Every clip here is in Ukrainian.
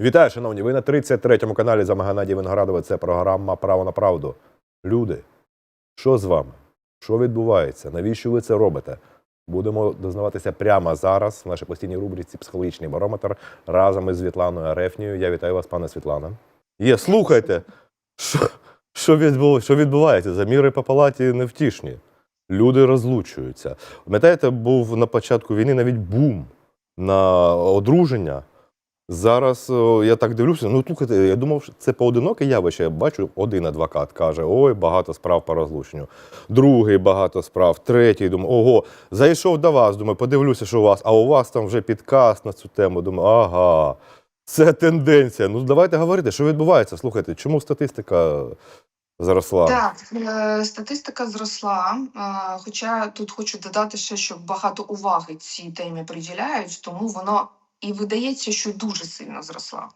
Вітаю, шановні! Ви на 33-му каналі за Геннадій Виноградова. Це програма Право на правду. Люди, що з вами? Що відбувається? Навіщо ви це робите? Будемо дознаватися прямо зараз в нашій постійній рубриці Психологічний барометр разом із Світланою Арефнією. Я вітаю вас, пане Світлана. Є, слухайте, що, що, відбу- що відбувається? Заміри по палаті невтішні. Люди розлучуються. Пам'ятаєте, був на початку війни навіть бум на одруження. Зараз я так дивлюся. Ну слухайте, я думав, що це поодиноке явище. Я бачу, один адвокат каже: ой, багато справ по розлученню. Другий багато справ, третій думаю, ого, зайшов до вас. Думаю, подивлюся, що у вас, а у вас там вже підкаст на цю тему. Думаю, ага, це тенденція. Ну давайте говорити, що відбувається. Слухайте, чому статистика зросла? Так, е, статистика зросла. е, Хоча тут хочу додати ще, що багато уваги цій темі приділяють, тому воно і видається, що дуже сильно зросла.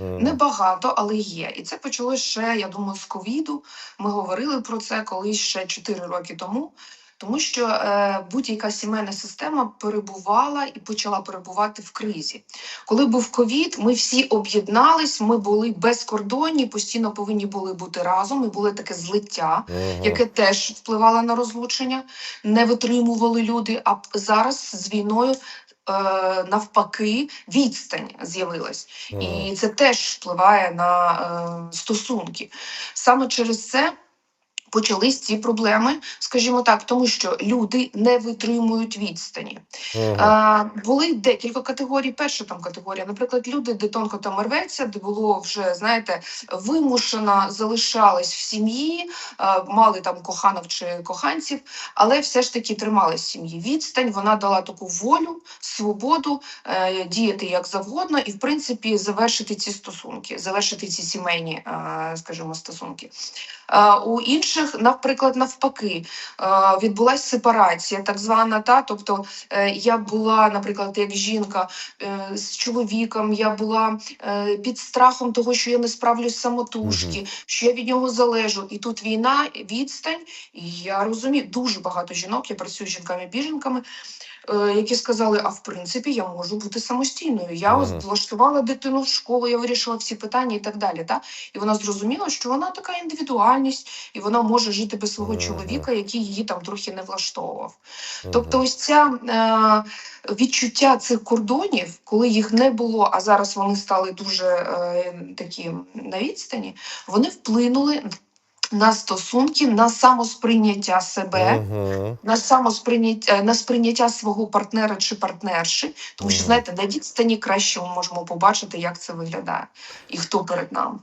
Небагато, але є. І це почалося ще, я думаю, з ковіду. Ми говорили про це колись ще 4 роки тому. Тому що е, будь-яка сімейна система перебувала і почала перебувати в кризі. Коли був ковід, ми всі об'єднались, ми були безкордонні, постійно повинні були бути разом. І було таке злиття, Мгм. яке теж впливало на розлучення, не витримували люди. А зараз з війною навпаки відстань з'явилась. mm. І це теж впливає на е, стосунки. Саме через це. Почались ці проблеми, скажімо так, тому що люди не витримують відстані. Мгм. А, були декілька категорій. Перша там категорія, наприклад, люди, де тонко там рветься, де було вже знаєте, вимушено залишались в сім'ї, мали там коханок чи коханців, але все ж таки тримались сім'ї. Відстань вона дала таку волю, свободу е, діяти як завгодно, і в принципі завершити ці стосунки, завершити ці сімейні, е, скажімо, стосунки. Е, у інших, наприклад, навпаки, е, відбулася сепарація, так звана, та тобто е, я була, наприклад, як жінка е, з чоловіком, я була під страхом того, що я не справлюсь самотужки, що я від нього залежу. І тут війна, відстань. І я розумію, дуже багато жінок, я працюю з жінками-біженками. Е, Які сказали, а в принципі я можу бути самостійною. Я ось влаштувала дитину в школу, я вирішила всі питання і так далі. Та? І вона зрозуміла, що вона така індивідуальність, і вона може жити без свого Мгм. чоловіка, який її там трохи не влаштовував. Мгм. Тобто, ось ця е, відчуття цих кордонів, коли їх не було, а зараз вони стали дуже е, такі на відстані, вони вплинули на стосунки, на самосприйняття себе. Мгм. На самосприйняття на сприйняття свого партнера чи партнерші, тому що Мгм. знаєте, на відстані краще ми можемо побачити, як це виглядає і хто перед нами.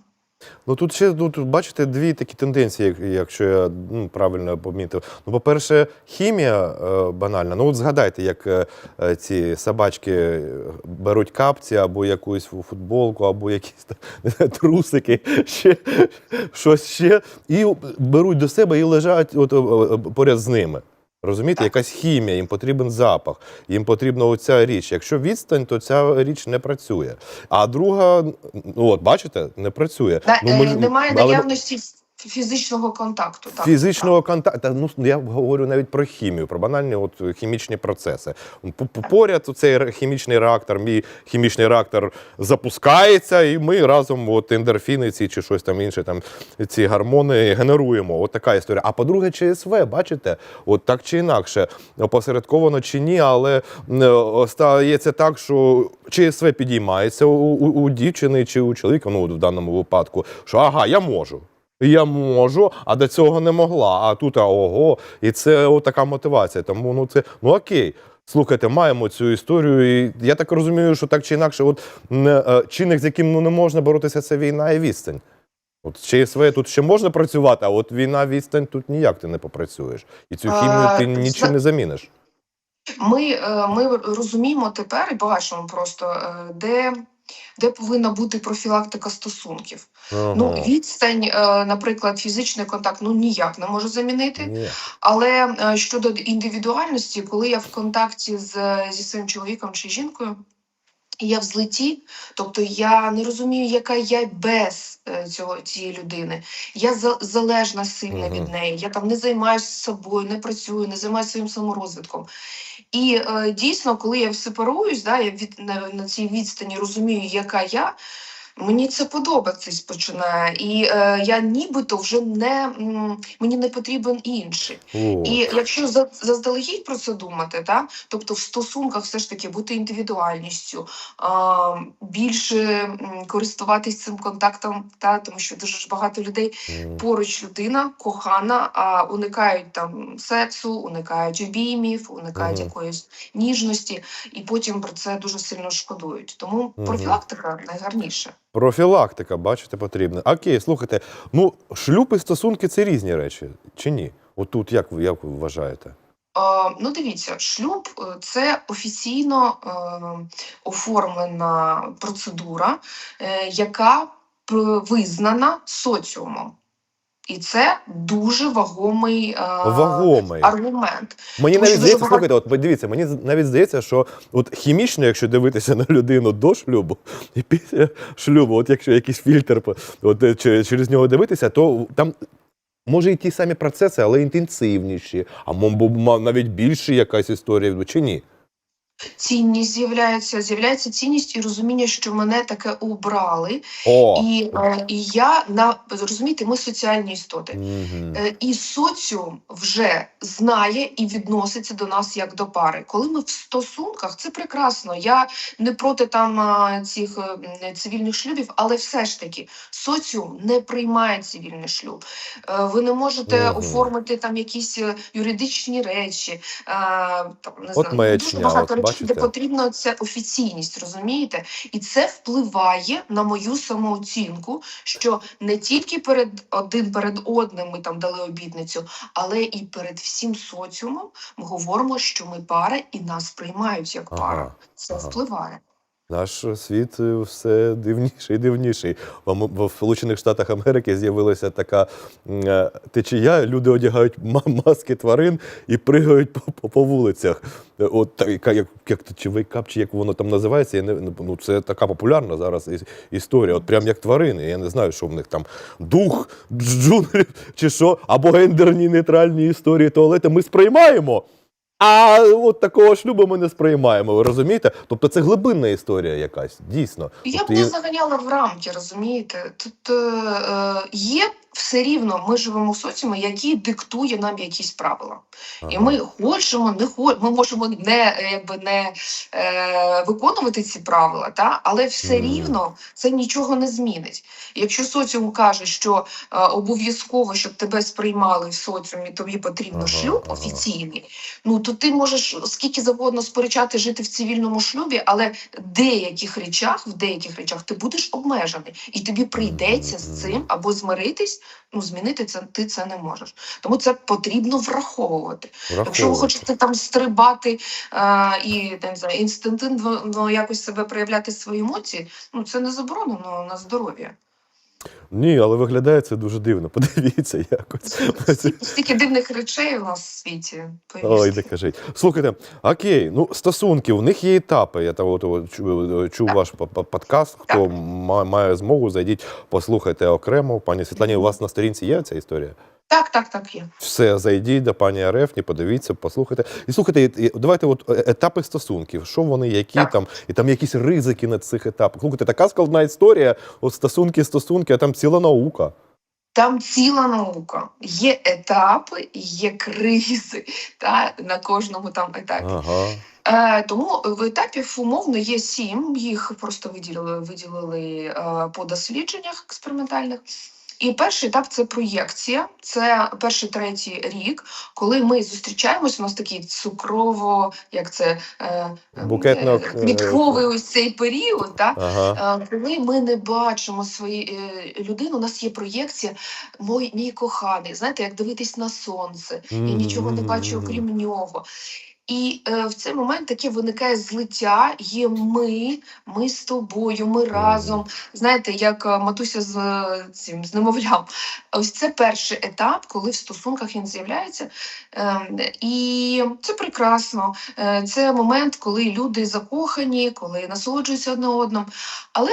Ну тут ще ну, тут, бачите дві такі тенденції, якщо я ну, правильно помітив. Ну, по-перше, хімія е, банальна. Ну, от згадайте, як е, е, ці собачки е, беруть капці або якусь футболку, або якісь там, трусики, ще щось ще, і беруть до себе і лежать от, е, поряд з ними. Розумієте, якась хімія, їм потрібен запах, їм потрібна оця річ. Якщо відстань, то ця річ не працює. А друга, ну от бачите, не працює. Та, ну, ми е, немає але наявності фізичного контакту. Так, Фізичного контакту, ну я говорю навіть про хімію, про банальні от хімічні процеси. Поряд цей хімічний реактор, мій хімічний реактор запускається, і ми разом от ендорфіни ці чи щось там інше, там ці гормони генеруємо. От така історія. А по-друге, ЧСВ, бачите, от так чи інакше, опосередковано чи ні, але е, стається так, що ЧСВ підіймається у, у, у дівчини чи у чоловіка, ну в даному випадку, що ага, я можу. Я можу, а до цього не могла. А тут а, ого, і це отака мотивація. Тому ну це ну окей. Слухайте, маємо цю історію. І я так розумію, що так чи інакше, от не, чинник, з яким ну не можна боротися, це війна і відстань. От ЧСВ тут ще можна працювати, а от війна, відстань тут ніяк ти не попрацюєш. І цю хімію ти А, нічим не заміниш. Ми, е, ми розуміємо тепер і бачимо просто, е, де, де повинна бути профілактика стосунків. Ну, відстань, е, наприклад, фізичний контакт ну ніяк не може замінити. Ні. Але е, щодо індивідуальності, коли я в контакті з, зі своїм чоловіком чи жінкою, я в злиті, тобто я не розумію, яка я без е, цього цієї людини. Я залежна сильно від неї. Я там не займаюся собою, не працюю, не займаюся своїм саморозвитком. І е, дійсно, коли я сепаруюсь, да, я від на, на цій відстані розумію, яка я. Мені це подобатись починає, і е, я нібито вже не м, мені не потрібен інший. О, І якщо за- заздалегідь про це думати, та тобто в стосунках все ж таки бути індивідуальністю, а, більше м, користуватись цим контактом, та тому що дуже ж багато людей м, поруч людина кохана, а уникають там сексу, уникають обіймів, уникають Мгм. якоїсь ніжності, і потім про це дуже сильно шкодують. Тому Мгм. профілактика найгарніше. Профілактика, бачите, потрібна. Окей, слухайте, ну шлюб і стосунки це різні речі, чи ні? Отут як ви як ви вважаєте? Е, ну, дивіться, шлюб е, це офіційно е, оформлена процедура, е, яка визнана соціумом. І це дуже вагомий е, Вагомий. аргумент. Мені Тому навіть здається, слухайте, от подивіться, мені навіть здається, що от хімічно, якщо дивитися на людину до шлюбу і після шлюбу, от якщо якийсь фільтр от, е, через нього дивитися, то там. Може, і ті самі процеси, але інтенсивніші, а навіть більше якась історія, чи ні? Цінність з'являється, з'являється цінність і розуміння, що мене таке обрали, О! і, е, і я на розумієте, ми соціальні істоти. Е, І соціум вже знає і відноситься до нас як до пари. Коли ми в стосунках, це прекрасно. Я не проти там цих е, цивільних шлюбів, але все ж таки соціум не приймає цивільний шлюб. Ви не можете Мгм. оформити там якісь юридичні речі. Там не От знаю, дуже багато от речей, де потрібна ця офіційність, розумієте? І це впливає на мою самооцінку, що не тільки перед один перед одним ми там дали обітницю, але і перед всім соціумом ми говоримо, що ми пара і нас приймають як пара. Ага, Це ага. впливає. Наш світ е, все дивніший і дивніший. В, Сполучених Штатах Америки з'явилася така е, течія. Люди одягають ма- маски тварин і пригають по, по, по вулицях. От така, як, як чи вейкап, чи як воно там називається. Я не, не- ну, це така популярна зараз історія. От прям як тварини. Я не знаю, що в них там дух джунглів чи що, або гендерні нейтральні історії туалети. Ми сприймаємо. А от такого шлюбу ми не сприймаємо, ви розумієте? Тобто це глибинна історія якась, дійсно. Я б Тобто не заганяла в рамки, розумієте? Тут е, е, є все рівно, ми живемо в соціумі, який диктує нам якісь правила. І ми хочемо, не хо... ми можемо не е, якби не е, виконувати ці правила, та але все Мгм. рівно це нічого не змінить. Якщо соціум каже, що е, обов'язково, щоб тебе сприймали в соціумі, тобі потрібно Ага, шлюб ага. офіційний. Ну то ти можеш скільки завгодно сперечати жити в цивільному шлюбі, але в деяких речах, в деяких речах ти будеш обмежений, і тобі прийдеться з цим або змиритись. Ну змінити це ти це не можеш. Тому це потрібно враховувати. Якщо ви хочете там стрибати а, і не знаю, інстинктивно якось себе проявляти свої емоції, ну це не заборонено на здоров'я. Ні, але виглядає це дуже дивно. Подивіться якось. Стільки, дивних речей у нас в світі. Ой, не кажіть. Слухайте, окей, ну стосунки, у них є етапи. Я того, того чув, чув ваш подкаст. Хто має змогу, зайдіть, послухайте окремо. Пані Світлані, у вас на сторінці є ця історія? Так, так, так є. Все, зайдіть до пані Арефні, подивіться, послухайте. І слухайте, давайте от е, етапи стосунків. Що вони, які Так. там, і там якісь ризики на цих етапах. Слухайте, така складна історія, от стосунки, стосунки, а там ціла наука. Там ціла наука. Є етапи, є кризи та, на кожному там етапі. Ага. Е, тому в етапів умовно є сім, їх просто виділили, виділили е, по дослідженнях експериментальних. І перший етап це проєкція. Це перший третій рік, коли ми зустрічаємось. У нас такий цукрово, як це е, Букетно, е, квітковий ось цей період. Так? Ага. Е, Коли ми не бачимо свої е, людини, у нас є проєкція мой мій коханий. Знаєте, як дивитись на сонце. Я нічого не бачу, окрім нього. І е, в цей момент таке виникає злиття. Є ми, ми з тобою, ми разом. Знаєте, як е, матуся з е, цим з немовлям. Ось це перший етап, коли в стосунках він з'являється. Ем, і це прекрасно. Е, це момент, коли люди закохані, коли насолоджуються одне одним. Але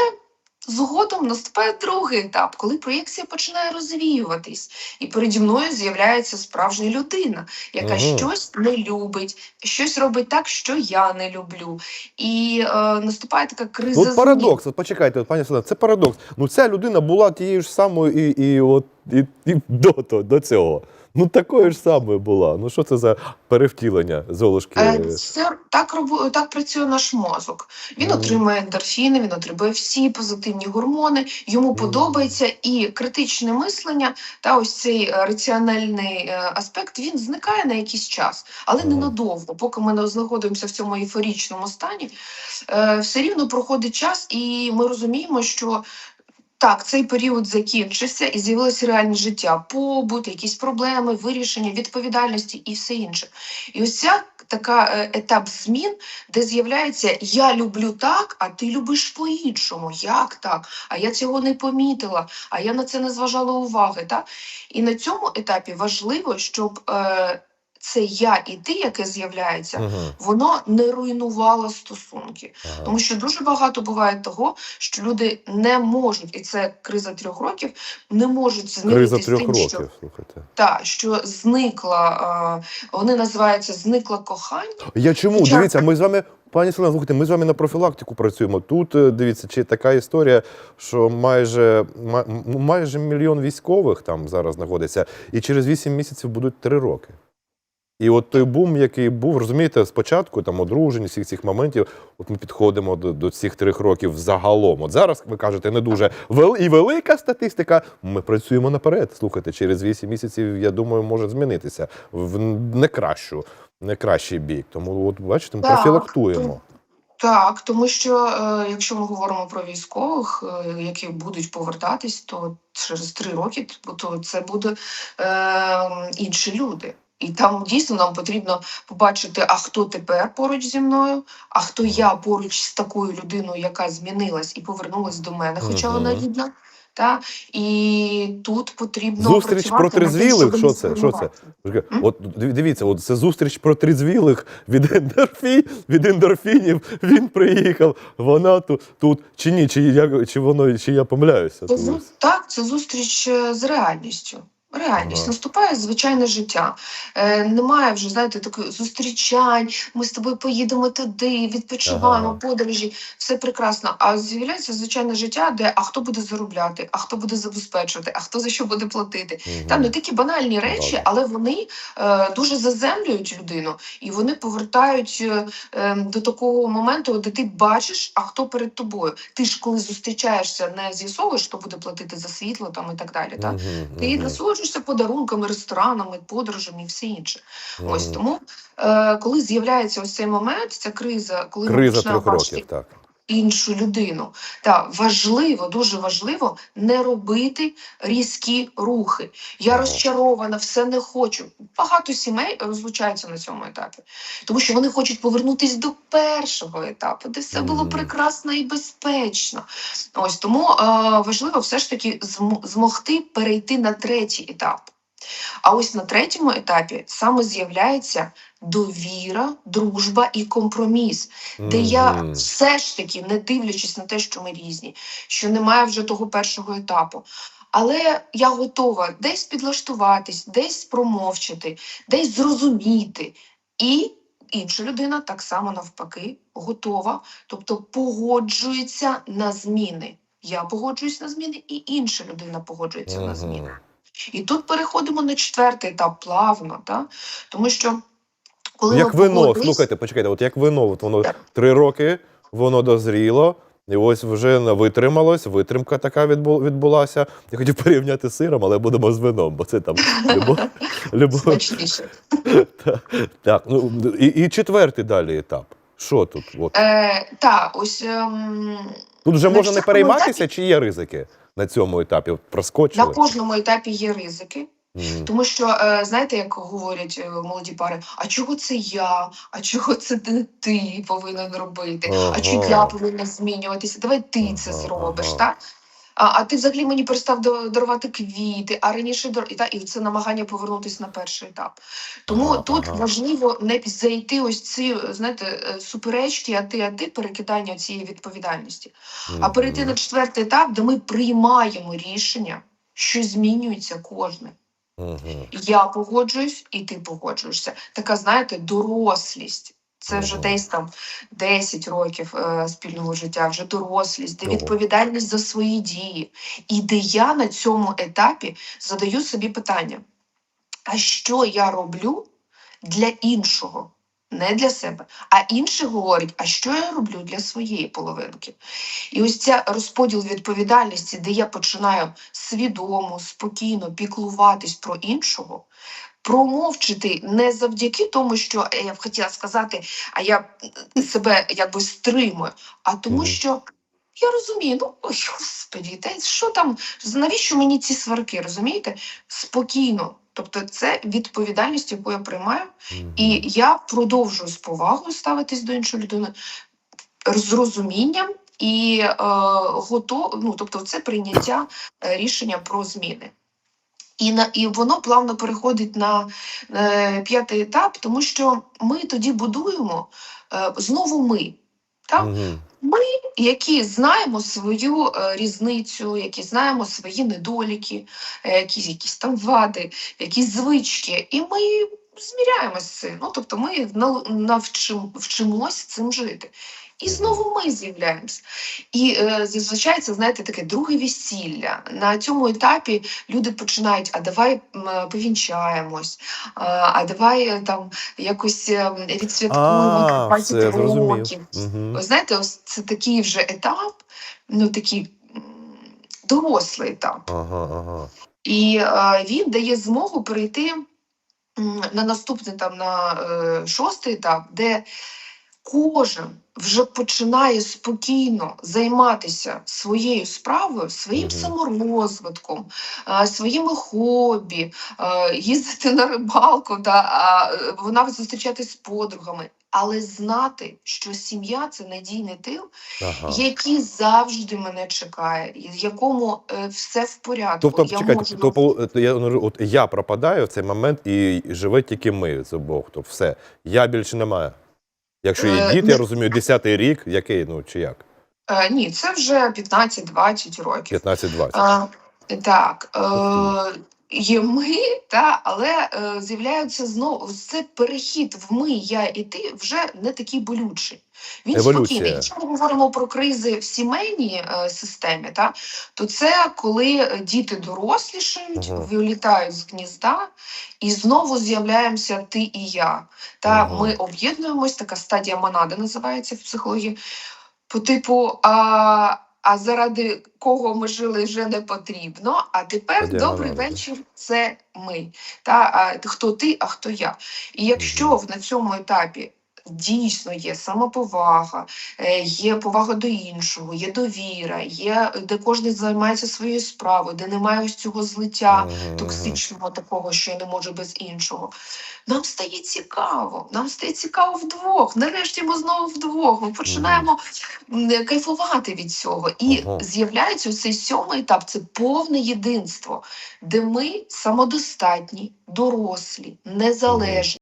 Згодом наступає другий етап, коли проєкція починає розвіюватись, і переді мною з'являється справжня людина, яка Мгм. щось не любить, щось робить так, що я не люблю. І е, наступає така криза. От парадокс, от почекайте, пані Солена, це парадокс. Ну, ця людина була тією ж самою і, і, от, і, і до, то- до цього. Ну, такою ж самою була. Ну, що це за перевтілення Золушки? Е, Це так так працює наш мозок. Він Мгм. отримує ендорфіни, він отримує всі позитивні гормони. Йому Мгм. подобається і критичне мислення та ось цей е, раціональний е, аспект він зникає на якийсь час, але Мгм. ненадовго. Поки ми не знаходимося в цьому ейфорічному стані, все рівно проходить час, і ми розуміємо, що. Так, цей період закінчився і з'явилося реальне життя, побут, якісь проблеми, вирішення, відповідальності і все інше. І ось ця така е, етап змін, де з'являється я люблю так, а ти любиш по-іншому. Як так? А я цього не помітила, а я на це не зважала уваги. Так? І на цьому етапі важливо, щоб е, це я і ти, яке з'являється, Мгм. воно не руйнувало стосунки. Ага. Тому що дуже багато буває того, що люди не можуть, і це криза трьох років, не можуть Криза з трьох тим, років, що слухайте. та що зникла, вони називаються зникла кохання. Я чому? Хоча- Дивіться, ми з вами, пані Селена, слухайте, ми з вами на профілактику працюємо. Тут е, дивіться, чи така історія, що майже ма- майже мільйон військових там зараз знаходиться, і через 8 місяців будуть 3 роки. І от той бум, який був, розумієте, спочатку там одруження, всіх цих моментів, от ми підходимо до, до цих трьох років загалом. От зараз ви кажете, не дуже вел, і велика статистика. Ми працюємо наперед. Слухайте, через 8 місяців, я думаю, може змінитися в не кращу, не кращий бік. Тому, от бачите, ми Так, профілактуємо. Так, тому що е, якщо ми говоримо про військових, е, які будуть повертатись, то через три роки то це буде е, інші люди. І там дійсно нам потрібно побачити, а хто тепер поруч зі мною, а хто я поруч з такою людиною, яка змінилась і повернулась до мене, хоча вона рідна. Та? І тут потрібно Зустріч протрезвілих? Що це? Що це? зруйнувати. От дивіться, от це зустріч протрезвілих від ендорфі, від ендорфінів. Він приїхав. Вона тут, тут чи ні, чи я чи воно, чи я помиляюся? Це так, це зустріч е, з реальністю. Реальність наступає звичайне життя. Е, немає вже, знаєте, таких зустрічань. Ми з тобою поїдемо туди, відпочиваємо, Ага. подорожі, все прекрасно. А з'являється звичайне життя, де а хто буде заробляти, а хто буде забезпечувати, а хто за що буде платити. Мгм. Там не такі банальні речі, але вони е, дуже заземлюють людину і вони повертають е, е, до такого моменту, де ти бачиш, а хто перед тобою. Ти ж коли зустрічаєшся, не з'ясовуєш, хто буде платити за світло там і так далі. Так? Мгм, Ти мгм, насолоджуєшся подарунками, ресторанами, подорожами і все інше. Ось тому, е, коли з'являється ось цей момент, ця криза, коли ми Криза починаємо трьох бачити років, так. Іншу людину. Та важливо, дуже важливо не робити різкі рухи. Я розчарована, все не хочу. Багато сімей розлучаються на цьому етапі, тому що вони хочуть повернутися до першого етапу, де все було прекрасно і безпечно. Ось тому е, важливо все ж таки змогти перейти на третій етап. А ось на третьому етапі саме з'являється довіра, дружба і компроміс де я все ж таки, не дивлячись на те, що ми різні, що немає вже того першого етапу. Але я готова десь підлаштуватись, десь промовчати, десь зрозуміти. І інша людина так само навпаки готова, тобто погоджується на зміни. Я погоджуюсь на зміни, і інша людина погоджується на зміни. І тут переходимо на четвертий етап плавно, та? тому що коли Як ми вино, погодились- слухайте, почекайте, от як вино, от воно Так. три роки, воно дозріло, і ось вже витрималось, витримка така відбу- відбулася. Я хотів порівняти з сиром, але будемо з вином, бо це там любов. любов. Так, так, ну і, і четвертий далі етап. Що тут? От. Е, та, ось ем, Тут вже можна не перейматися, чи є ризики на цьому етапі? проскочили? на кожному етапі є ризики, Мгм. тому що е, знаєте, як говорять е, молоді пари: а чого це я? А чого це не ти повинен робити? Ага. А чи я повинна змінюватися? Давай ти це Ага, зробиш. ага. Так? А, а ти взагалі мені перестав дарувати квіти, а раніше і, та, і це намагання повернутися на перший етап. Тому Ага, тут важливо не зайти ось ці знаєте е, суперечки, а ти, а ти перекидання цієї відповідальності. А перейти на четвертий етап, де ми приймаємо рішення, що змінюється кожне. Мгм. Я погоджуюсь, і ти погоджуєшся. Така, знаєте, дорослість. Це вже десь там 10 років е, спільного життя, вже дорослість, де відповідальність за свої дії. І де я на цьому етапі задаю собі питання: а що я роблю для іншого? Не для себе, а інший говорить, а що я роблю для своєї половинки? І ось ця розподіл відповідальності, де я починаю свідомо, спокійно піклуватись про іншого, промовчити не завдяки тому, що е, я б хотіла сказати, а я себе якби стримую, а тому, що я розумію, ну ой, господі, та що там, навіщо мені ці сварки, розумієте? Спокійно. Тобто це відповідальність, яку я приймаю, і я продовжую з повагою ставитись до іншої людини, з розумінням і е, готов, ну, тобто це прийняття е, рішення про зміни. І, на, і воно плавно переходить на е, п'ятий етап, тому що ми тоді будуємо е, знову ми. Так? Мгм. які знаємо свою е, різницю, які знаємо свої недоліки, е, якісь, якісь там вади, якісь звички, і ми зміряємося з цим. Ну, тобто ми нау- навчим, цим жити. І знову ми з'являємось. І е, зазвичай це, знаєте, таке друге весілля. На цьому етапі люди починають: а давай повінчаємось, а, давай е, там якось е, відсвяткуємо А, 20 років. Ви знаєте, ось це такий вже етап, ну такий дорослий етап. Ага, ага. І е, він дає змогу перейти на наступний там на е, шостий етап, де кожен вже починає спокійно займатися своєю справою, своїм саморозвитком, е, своїми хобі, е, їздити на рибалку, та, е, вона зустрічатись з подругами. Але знати, що сім'я це надійний тил, Ага. який завжди мене чекає, в якому е, все в порядку. Тобто, я чекайте, можу то, полу- то я, от я пропадаю в цей момент і живе тільки ми з обох. Тобто все. Я більше немає. Якщо є дід, діти, я розумію, 10-й рік, який, ну чи як? Е, ні, це вже 15-20 років. 15-20. А, так, е, є ми, та, але е, з'являються знову це перехід в ми, я і ти вже не такий болючий. Він Еволюція. спокійний. Якщо ми говоримо про кризи в сімейній е, системі, та, то це коли е, діти дорослішають, Ага. вилітають з гнізда, і знову з'являємося ти і я. Та Ага. ми об'єднуємось, така стадія монади називається в психології. По типу, а, а заради кого ми жили вже не потрібно. А тепер Дякую. добрий вечір, це ми. Та а, хто ти, а хто я. І якщо на цьому етапі дійсно є самоповага, е, є повага до іншого, є довіра, є де кожен займається своєю справою, де немає ось цього злиття токсичного такого, що я не можу без іншого. Нам стає цікаво, нам стає цікаво вдвох. Нарешті ми знову вдвох. Ми починаємо кайфувати від цього. І з'являється цей сьомий етап це повне єдинство, де ми самодостатні, дорослі, незалежні.